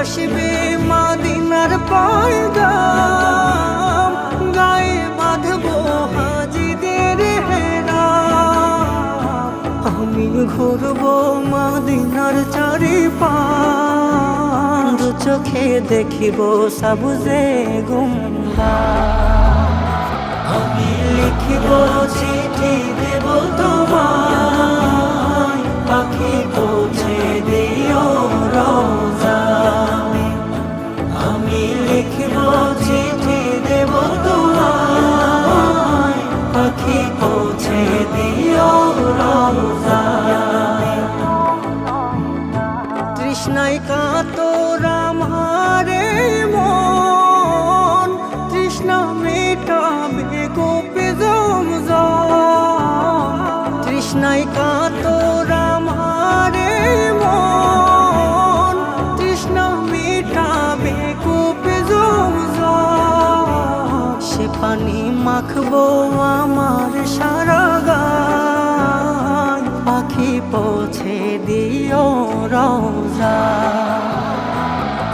আসবে মাদিনার পয়গাম। গায়ে বাঁধবো হাজিদের হেরা আমি ঘুরবো মাদিনার চারি দু চোখে দেখিব সবুজে গুম্বা আমি লিখিব পৌঁছে দিও রোজা তৃষ্ণায় কাতর আমারে মন, তৃষ্ণা মেটাবে গোপে জমজম। তৃষ্ণায় কাতর আমারে মন, তৃষ্ণা মেটাবে গোপে জমজম। সে পানি মাখবো আমার পৌঁছে দিও রোজা।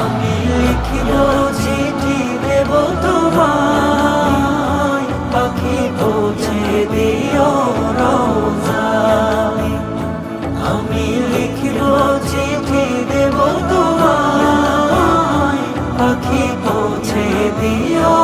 আমি লিখিব চিঠি দেব তোমায়। পাখি পৌঁছে দিও রোজা। আমি লিখিব চিঠি দেব তোমায়। পাখি দিও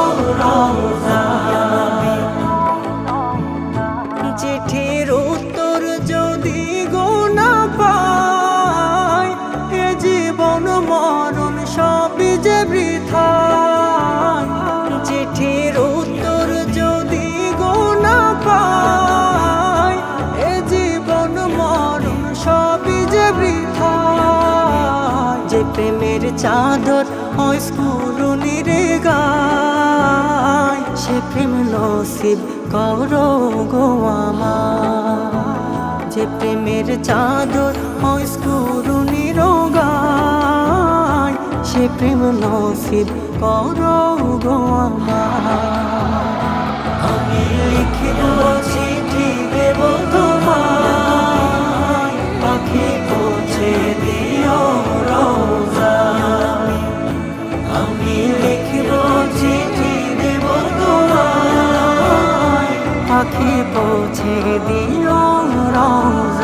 প্রেমের চাদর হয় স্কুরুনির গায়। সে প্রেম নসিব করো গো আমার। যে প্রেমের চাদর হয় স্কুরুনির গায়। সে প্রেম নসিব করো গো আমার। পৌঁছে দিও রোজা